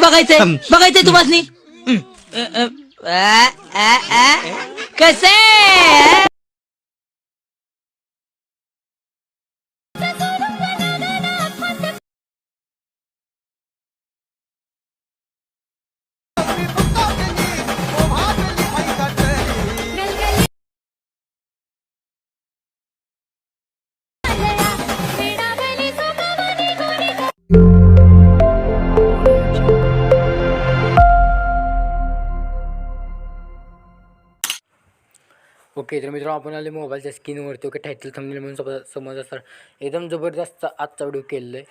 बघायचंय बघायचंय तुम्हाला कसे ओके तर मित्रांनो आपण आले मोबाईलच्या स्क्रीनवरती. ओके टायटल थंबनेल म्हणून समज समज असणार एकदम जबरदस्त आजचा व्हिडिओ केलेला आहे.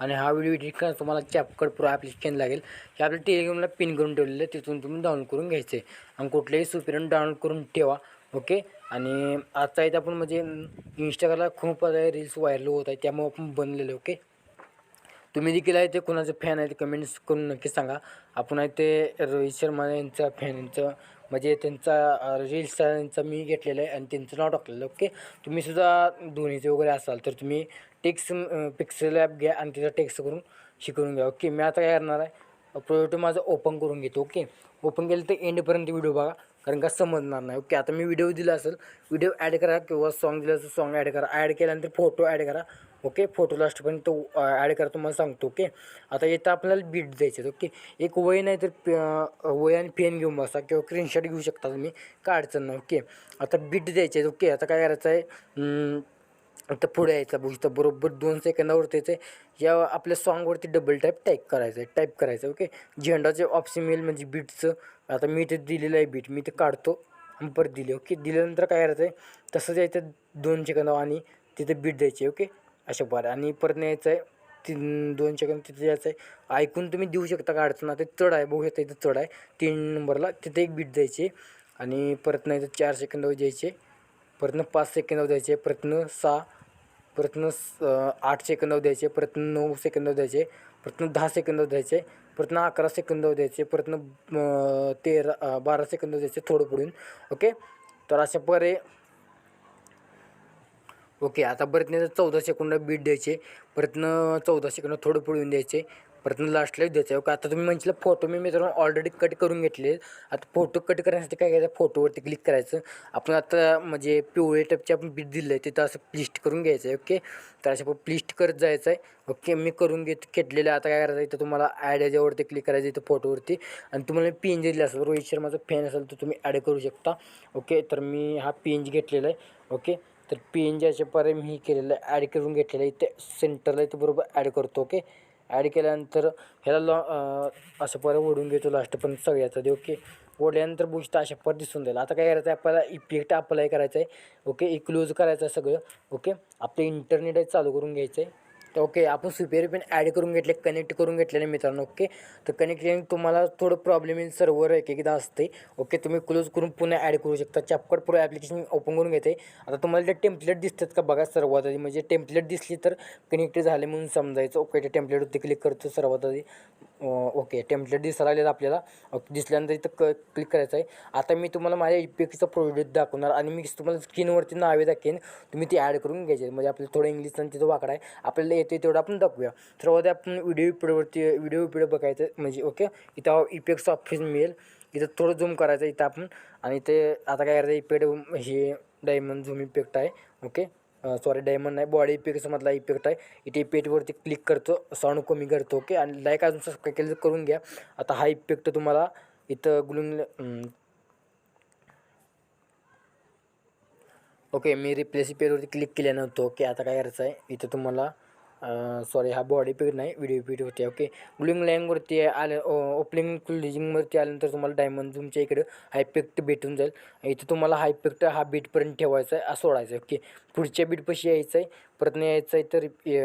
आणि हा व्हिडिओ एडिट करा तुम्हाला चॅपकड प्रो ॲप्लिकेशन लागेल. हे आपल्या टेलिग्रामला पिन करून ठेवलेलं आहे. तिथून तुम्ही डाउनलोड करून घ्यायचे आणि कुठलेही सुपिरियन डाउनलोड करून ठेवा. ओके आणि आजचा इथं आपण म्हणजे इंस्टाग्रामला खूप रील्स व्हायरल होत आहे त्यामुळे आपण बनलेलं ओके? तुम्ही देखील आहे ते कुणाचं फॅन आहे ते कमेंट्स करून नक्की सांगा. आपण आहे ते रोहित शर्मा यांचा फॅन यांचं म्हणजे त्यांचा रील्स यांचा मी घेतलेलं आहे आणि त्यांचं नाव टाकलेलं ओके तुम्हीसुद्धा दोन्हीचे धोनीचे वगैरे असाल तर तुम्ही टेक्स पिक्सेल ॲप घ्या आणि त्याचा टेक्स्ट करून शिकवून घ्या. ओके मी आता काय करणार आहे? प्रोजेक्ट माझं ओपन करून घेतो. ओके ओपन केलं तर एंडपर्यंत व्हिडिओ बघा. कारण का समजणार नाही. ओके आता मी व्हिडिओ दिला असेल व्हिडिओ ॲड करा किंवा सॉन्ग दिलं असेल सॉन्ग ॲड करा. ॲड केल्यानंतर फोटो ॲड करा. ओके फोटो लास्टपर्यंत तो ॲड करा तुम्हाला सांगतो ओके. आता येतं आपल्याला बीट द्यायचे आहेत ओके. एक वय नाही तर वय आणि पेन घेऊन बसा किंवा स्क्रीनशॉट घेऊ शकता तुम्ही. काय अडचण नाही ओके. आता बीट द्यायचे आहेत ओके. आता काय करायचं आहे आता पुढे यायचा बघू बरोबर दोन सेकंदावरती यायचं या आपल्या सॉन्गवरती डबल टाईप टाईप करायचं आहे टाईप करायचं ओके. झेंडाचे ऑप्शन मिळेल म्हणजे बीटचं आता मी इथे दिलेलं आहे बीट मी ते काढतो आणि परत दिले ओके दिल्यानंतर काय करायचं आहे तसंच यायचं दोन सेकंद आणि तिथे बीट द्यायची ओके अशा बरं आणि परत यायचं आहे तीन दोन सेकंद तिथे यायचं आहे ऐकून तुम्ही देऊ शकता का अडचण? आता चढ आहे बघू शकता इथं चढ आहे. तीन नंबरला तिथे एक बीट द्यायची आणि परत नाही तर चार सेकंदावर द्यायचे परतनं पाच सेकंदावर द्यायचे परतनं सहा प्रयत्न स- आठ सेकंदावर द्यायचे प्रयत्न नऊ सेकंदावर द्यायचे प्रयत्न दहा सेकंदावर द्यायचे प्रयत्न अकरा सेकंदावर द्यायचे प्रयत्न तेरा बारा सेकंदावर द्यायचे थोडं पुढून. ओके? तर अशा परे ओके आता प्रयत्न चौदा सेकंद बीट द्यायचे परतनं चौदा सेकंद थोडं पुढून द्यायचे परत लास्टला द्यायचं ओके आता तुम्ही म्हटलं फोटो मी मित्रांनो ऑलरेडी कट करून घेतले. आता फोटो कट करण्यासाठी काय करायचं? फोटोवरती क्लिक करायचं. आपण आता म्हणजे पिवळे टपचे आपण बीट दिलं आहे तिथं असं प्लिस्ट करून घ्यायचं आहे ओके? तर असं प्लिस्ट करत जायचं आहे ओके मी करून घेत घेतलेलं आहे. आता काय करायचं? इथं तुम्हाला ॲड याच्यावरती क्लिक करायचं इथं फोटोवरती आणि तुम्हाला पी एन जी दिलं असेल रोहित शर्माचा फॅन असेल तर तुम्ही ॲड करू शकता. ओके तर मी हा पी एन जी घेतलेला आहे. ओके तर पी एन जी अशा प्रकारे मी केलेलं आहे. ॲड करून घेतलेलं आहे. इथे सेंटरला इथे बरोबर ॲड करतो ओके? ॲड केल्यानंतर ह्याला लॉ असं परत ओढून घेतो लास्टपर्यंत सगळ्याचं दे ओके ओढल्यानंतर बुस्ट अशा परत दिसून जाईल. आता काय करायचं आहे आपल्याला इफेक्ट अप्लाय करायचं आहे ओके एक क्लोज करायचं आहे सगळं ओके आपलं इंटरनेट आहे चालू करून घ्यायचं आहे तर ओके आपण सुपेरियर पेन ॲड करून घेतले कनेक्ट करून घेतलेले मित्रांनो ओके? तर कनेक्टिंग तुम्हाला थोडं प्रॉब्लेम येईल सर्वर एक एकदा असते ओके? तुम्ही क्लोज करून पुन्हा ॲड करू शकता. चॅपकट प्रो ॲप्लिकेशन ओपन करून घेते. आता तुम्हाला ते टेम्पलेट दिसतात का बघा सर्वात आधी म्हणजे टेम्पलेट दिसली तर कनेक्ट झाले म्हणून समजायचं. ओके ते टेम्पलेटवरती क्लिक करतो सर्वात आधी. ओके टेम्पलेट दिसायला लागलेलं आपल्याला. ओके दिसल्यानंतर इथं क क्लिक करायचं आहे आता मी तुम्हाला माझ्या इपेक्सचा प्रोडक्ट दाखवणार आणि मी तुम्हाला स्क्रीनवरती नावे दाखवेन. तुम्ही ती ॲड करून घ्यायचे. म्हणजे आपलं थोडं इंग्लिश आणि तिथं वाकडा आहे. आपल्याला येते तेवढं आपण दाखवूया. सर्वात आपण व्हिडिओ पिढीवरती व्हिडिओ पिढी बघायचं म्हणजे ओके इथं इपेक्स ऑप्शन मिळेल. इथं थोडं झूम करायचं इथं आपण. आणि ते आता काय करायचं इपेड हे डायमंड झूम इफेक्ट आहे ओके सॉरी डायमंड नाही बॉडी इफेक्टमधला इफेक्ट आहे. इथे इफेक्टवरती क्लिक करतो साऊंड कमी करतो ओके आणि लाईक अजून सबस्क्राईब केलं तर करून घ्या. आता हा इफेक्ट तुम्हाला इथं गुलून ओके मी रिप्लेस पेजवरती क्लिक केल्यानंतर ओके आता काय करायचं आहे इथं तुम्हाला सॉरी हा बॉडी पेज नाही व्हिडिओ पेज होते ओके ग्लुईंग लाईनवरती आलं ओपनिंग क्लिजिंगवरती आल्यानंतर तुम्हाला डायमंड झूमच्या इकडं हायपेक्ट भेटून जाईल. इथं तुम्हाला हायपेक्ट हा बीटपर्यंत ठेवायचा आहे सोडायचा आहे ओके पुढच्या बीटपाशी यायचं आहे परत नाही यायचं आहे तर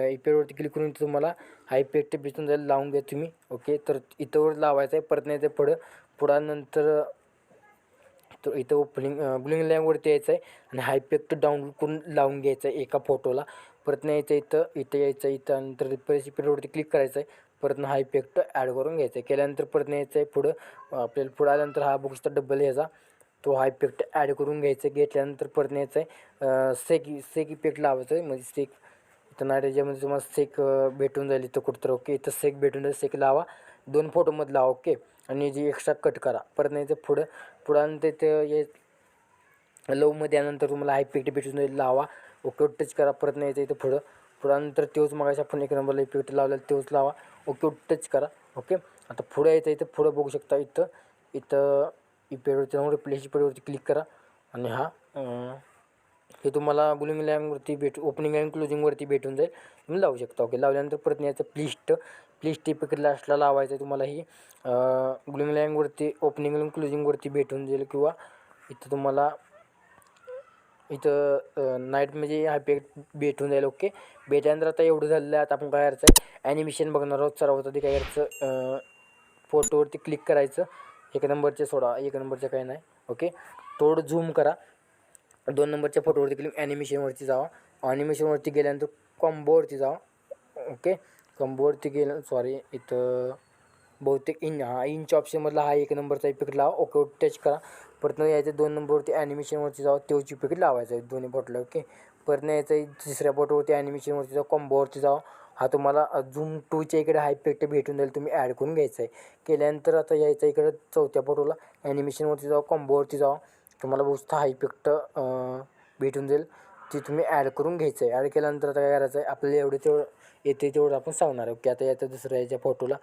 इपेडवरती क्लिक करून इथं तुम्हाला हायपेक्ट भेटून जाईल लावून घ्या तुम्ही ओके तर इथंवर लावायचं आहे परत नाही ते पुढं. पुढानंतर तर इथं ओपनिंग ब्लिंग लँगवरती यायचं आहे आणि हा इफेक्ट डाउनलोड करून लावून घ्यायचं आहे एका फोटोला परत नाही यायचं इथं इथं यायचं आहे इथं नंतर रिप्रेस पिरियडवरती क्लिक करायचं आहे परत हा इफेक्ट ॲड करून घ्यायचा आहे केल्यानंतर परत यायचं आहे पुढं आपल्याला पुढं आल्यानंतर हा बुक्सचा डबल यायचा. तो हा इफेक्ट ॲड करून घ्यायचा आहे घेतल्यानंतर परत नाही यायचं आहे सेक सेक इफेक्ट लावायचं आहे म्हणजे सेक इथं नाही त्याच्यामध्ये तुम्हाला सेक भेटून जाईल इथं कुठं तर ओके इथं सेक भेटून जाईल. सेक लावा. दोन फोटोमध्ये लावा ओके आणि जी एक्स्ट्रा कट करा. परत नाही तर पुढं पुढं ते- ते हे लवमध्ये आल्यानंतर तुम्हाला हाय इफेक्ट भेटून जाईल लावा. ओके टच करा. परत नाही तर इथं पुढं पुढानंतर तोच आपण एक नंबरला इफेक्ट लावलेला तोच लावा. ओके टच करा. ओके आता पुढं यायचं इथं पुढं बघू शकता इथं इथं इफेक्टवरती जाऊन रिप्लेस पेडवरती क्लिक करा. आणि हा हे तुम्हाला बुलिंग लँगवरती भेट ओपनिंग अँड क्लोजिंगवरती भेटून जाईल. तुम्ही लावू शकता. ओके लावल्यानंतर परत यायचं प्लिस्ट प्लीज इफेक्ट लास्टला लावायचं आहे तुम्हाला ही बुलिंग लँगवरती ओपनिंग आणि क्लोजिंगवरती भेटून जाईल किंवा इथं तुम्हाला इथं नाईट म्हणजे हा पेट भेटून जाईल ओके भेटल्यानंतर आता एवढं झालेलं आहे आता आपण काय करायचं आहे ॲनिमेशन बघणार आहोत सराव होतं काय करायचं फोटोवरती क्लिक करायचं. एक नंबरचे सोडा एक नंबरचं काही नाही ओके थोडं झूम करा. दोन नंबरच्या फोटोवरती क्लिक ॲनिमेशनवरती जावा. ॲनिमेशनवरती गेल्यानंतर कॉम्बोवरती जावा ओके कॉम्बोवरती गेलं सॉरी इथं बहुतेक इन हा इंच ऑप्शनमधला हा एक नंबरचा इफेक्ट लावा ओके टच करा. परत यायचं दोन नंबरवरती ॲनिमेशनवरती जावा तेवची इफेक्ट लावायचा आहे दोन्ही बॉटला ओके परत यायचं तिसऱ्या बॉटवरती ॲनिमेशनवरती जावा कॉम्बोवरती जावा. हा तुम्हाला झूम टूच्या इकडे हा इफेक्ट भेटून जाईल तुम्ही ॲड करून घ्यायचा आहे. केल्यानंतर आता यायचं इकडं चौथ्या बॉटोला ॲनिमेशनवरती जावा कॉम्बोवरती जावा. तुम्हाला बहुत हा इफेक्ट भेटून जाईल. ती तुम्ही ॲड करून घ्यायचं आहे. ॲड केल्यानंतर आता काय करायचं आहे आपल्याला एवढं तेवढं येते तेवढं आपण सांगणार आहे ओके आता याच्या दुसऱ्या याच्या फोटोला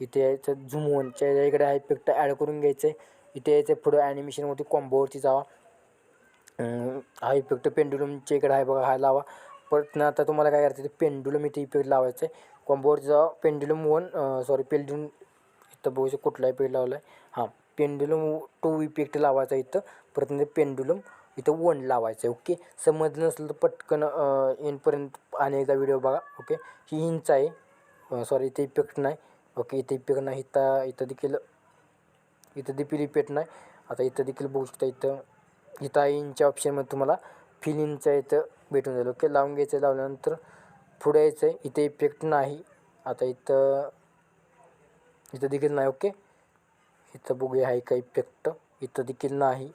इथे यायचं झुमवनच्या इकडे हा इफेक्ट ॲड करून घ्यायचं आहे इथे यायचं पुढं ॲनिमेशनवरती कॉम्बोवरती जावा. हा इफेक्ट पेंडुलमच्या इकडे आहे बघा हा लावा. परत ना आता तुम्हाला काय करायचं ते पेंडुलम इथे इफेक्ट लावायचं आहे कॉम्बोवरती जावा पेंडुलम वन सॉरी पेंडुलम इथं बघू कुठलाही कुठला इफेक्ट लावला आहे पेंडुलम टू इफेक्ट लावायचा इथं. परत नंतर पेंडुलम इथं वन लावायचं आहे ओके समजलं नसलं तर पटकन येईपर्यंत आणि एकदा व्हिडिओ बघा ओके ही इंच आहे. सॉरी इथे इफेक्ट नाही. ओके इथे इफेक्ट नाही. इथं इथं देखील इथं देखील इफेक्ट नाही. आता इथं देखील बघू शकता इथं. इथं आहे इंच्या ऑप्शनमध्ये तुम्हाला फिल इंचा इथं भेटून जाईल ओके लावून घ्यायचं लावल्यानंतर पुढे यायचं आहे. इथे इफेक्ट नाही. आता इथं इथं देखील नाही ओके इथं बघूया आहे का इफेक्ट इथं देखील नाही.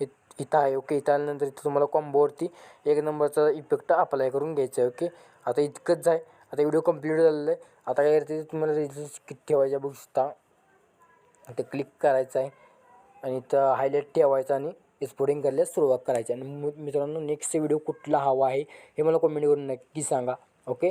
इथं आहे ओके इथं आल्यानंतर इथं तुम्हाला कॉम्बोवरती एक नंबरचा इफेक्ट अप्लाय करून घ्यायचा आहे ओके आता इतकंच आहे. आता व्हिडिओ कंप्लीट झालेलं आहे. आता काय करते तुम्हाला रेजिस किती ठेवायच्या बघू शकता. इथं क्लिक करायचं आहे. आणि इथं हायलाईट ठेवायचं आणि एक्सपोर्टिंग करायला सुरुवात करायची आणि मित्रांनो नेक्स्ट व्हिडिओ कुठला हवा आहे हे मला कमेंट करून नक्की सांगा ओके